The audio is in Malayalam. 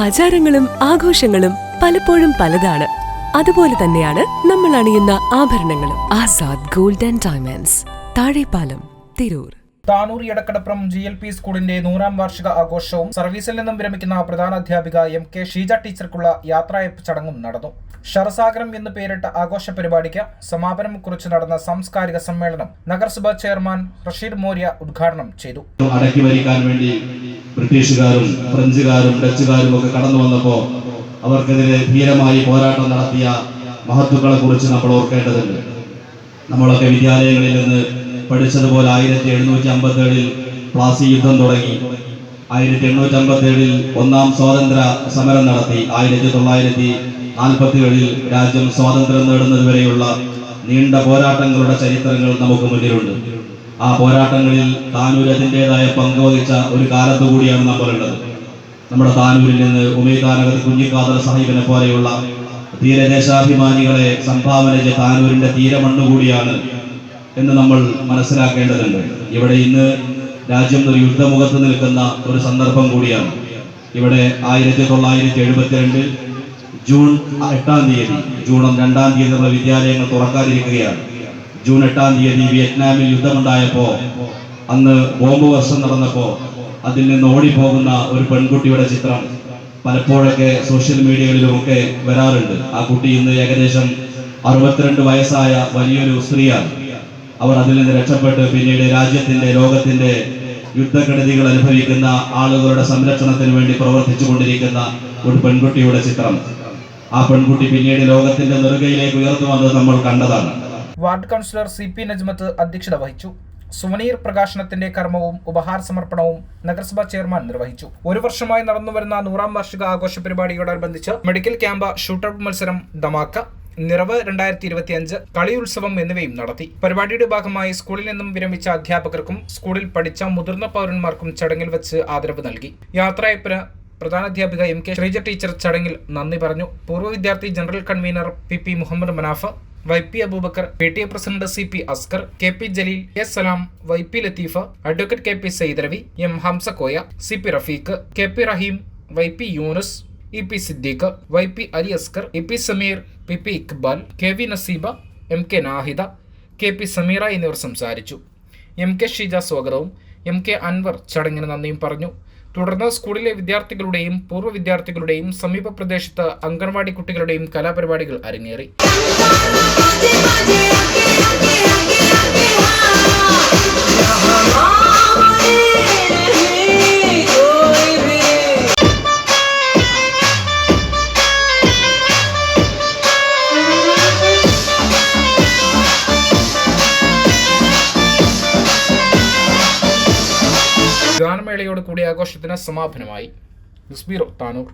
ആചാരങ്ങളും ആഘോഷങ്ങളും പലപ്പോഴും പലതാണ്. അതുപോലെ തന്നെയാണ് നമ്മൾ അണിയുന്ന ആഭരണങ്ങളും. Azad gold and diamonds Thazhepalam Tirur. Tanur Edakkadappuram G L P സ്കൂളിന്റെ നൂറാം വാർഷിക ആഘോഷവും സർവീസിൽ നിന്നും വിരമിക്കുന്ന പ്രധാന അധ്യാപിക എം കെ ഷീജ ടീച്ചർക്കുള്ള യാത്രയപ്പ് ചടങ്ങും നടന്നു. ഷറസാഗരം എന്ന് പേരിട്ട ആഘോഷ പരിപാടിക്ക് സമാപനം കുറിച്ച് നടന്ന സാംസ്കാരിക സമ്മേളനം നഗരസഭാ ചെയർമാൻ റഷീദ് മോര്യ ഉദ്ഘാടനം ചെയ്തു. അടക്കി വേണ്ടി ബ്രിട്ടീഷുകാരും ഫ്രഞ്ചുകാരും ഡച്ചുകാരും ഒക്കെ കടന്നു വന്നപ്പോൾ അവർക്കെതിരെ ധീരമായി പോരാട്ടം നടത്തിയ മഹത്വങ്ങളെ കുറിച്ച് നമ്മൾ ഓർക്കേണ്ടതുണ്ട്. നമ്മളൊക്കെ വിദ്യാലയങ്ങളിൽ നിന്ന് പഠിച്ചതുപോലെ ആയിരത്തി എഴുന്നൂറ്റി അമ്പത്തി ഏഴിൽ പ്ലാസി യുദ്ധം തുടങ്ങി. ആയിരത്തി എണ്ണൂറ്റി അമ്പത്തി ഏഴിൽ ഒന്നാം സ്വാതന്ത്ര്യ സമരം നടത്തി. ആയിരത്തി തൊള്ളായിരത്തി നാൽപ്പത്തി ഏഴിൽ രാജ്യം സ്വാതന്ത്ര്യം നേടുന്നതുവരെയുള്ള നീണ്ട പോരാട്ടങ്ങളുടെ ചരിത്രങ്ങൾ നമുക്ക് മുന്നിലുണ്ട്. ആ പോരാട്ടങ്ങളിൽ താനൂർ അതിന്റെതായ പങ്ക് വഹിച്ച ഒരു കാലത്തു കൂടിയാണ് നമ്മൾ ഉള്ളത്. നമ്മുടെ താനൂരിൽ നിന്ന് ഉമേദാനഗർ കുഞ്ഞിക്കാതർ സാഹിബിനെ പോലെയുള്ള തീരദേശാഭിമാനികളെ സംഭാവന ചെയ്ത താനൂരിന്റെ തീരമണ്ണ് കൂടിയാണ് എന്ന് നമ്മൾ മനസ്സിലാക്കേണ്ടതുണ്ട്. ഇവിടെ ഇന്ന് രാജ്യം ഒരു യുദ്ധമുഖത്ത് നിൽക്കുന്ന ഒരു സന്ദർഭം കൂടിയാണ്. ഇവിടെ ആയിരത്തി തൊള്ളായിരത്തി എഴുപത്തിരണ്ടിൽ ജൂൺ എട്ടാം തീയതി ജൂൺ രണ്ടാം തീയതി നമ്മുടെ വിദ്യാലയങ്ങൾ തുറക്കാതിരിക്കുകയാണ് ജൂൺ എട്ടാം തീയതി വിയറ്റ്നാമിൽ യുദ്ധമുണ്ടായപ്പോ അന്ന് ബോംബ് വർഷം നടന്നപ്പോൾ അതിൽ നിന്ന് ഓടിപ്പോകുന്ന ഒരു പെൺകുട്ടിയുടെ ചിത്രം പലപ്പോഴൊക്കെ സോഷ്യൽ മീഡിയകളിലുമൊക്കെ വരാറുണ്ട്. ആ കുട്ടി ഇന്ന് ഏകദേശം അറുപത്തിരണ്ട് വയസ്സായ വലിയൊരു സ്ത്രീയാണ്. അവർ അതിൽ നിന്ന് രക്ഷപ്പെട്ട് പിന്നീട് രാജ്യത്തിന്റെ ലോകത്തിന്റെ യുദ്ധക്കെടുതികൾ അനുഭവിക്കുന്ന ആളുകളുടെ സംരക്ഷണത്തിന് വേണ്ടി പ്രവർത്തിച്ചു കൊണ്ടിരിക്കുന്ന ഒരു പെൺകുട്ടിയുടെ ചിത്രം. ആ പെൺകുട്ടി പിന്നീട് ലോകത്തിന്റെ നെറുകയിലേക്ക് ഉയർന്നു വന്നത് നമ്മൾ കണ്ടതാണ്. Ward councillor C P Najmath അധ്യക്ഷത വഹിച്ചു. സുവനീർ പ്രകാശനത്തിന്റെ കർമ്മവും ഉപഹാര സമർപ്പണവും നഗരസഭാ ചെയർമാൻ നിർവഹിച്ചു. ഒരു വർഷമായി നടന്നുവരുന്ന നൂറാം വാർഷിക ആഘോഷ പരിപാടിയോടനുബന്ധിച്ച് മെഡിക്കൽ ക്യാമ്പ് ഷൂട്ടൌട്ട് മത്സരം ദമാക്ക നിറവ് രണ്ടായിരത്തി ഇരുപത്തി അഞ്ച് കളി ഉത്സവം എന്നിവയും നടത്തി. പരിപാടിയുടെ ഭാഗമായി സ്കൂളിൽ നിന്നും വിരമിച്ച അധ്യാപകർക്കും സ്കൂളിൽ പഠിച്ച മുതിർന്ന പൗരന്മാർക്കും ചടങ്ങിൽ വെച്ച് ആദരവ് നൽകി. യാത്രയപ്പിന് പ്രധാനാധ്യാപിക എം കെ ശ്രീജ ടീച്ചർ ചടങ്ങിൽ നന്ദി പറഞ്ഞു. പൂർവ വിദ്യാർത്ഥി general convener P P Muhammad Manaf Y P Abubakar P T A president C P Askar K P Jaleel S Salam Y P Latheefa advocate K P Saidaravi M Hamzakoya C P Rafeeq K P Raheem Y P Yunus E P Siddique Y P Ali Askar E P Sameer P P Iqbal K V Naseeba M K Nahida K P Sameera എന്നിവർ സംസാരിച്ചു. എം കെ ഷീജ സ്വാഗതവും എം കെ അൻവർ ചടങ്ങിന് നന്ദിയും പറഞ്ഞു. തുടർന്ന് സ്കൂളിലെ വിദ്യാർത്ഥികളുടെയും പൂർവ വിദ്യാർത്ഥികളുടെയും സമീപ പ്രദേശത്ത് അംഗൻവാടി കുട്ടികളുടെയും കലാപരിപാടികൾ അരങ്ങേറി. ഗാനമേളയോട് കൂടി ആഘോഷത്തിന് സമാപനമായി. നിസ്ബീർ താനൂർ.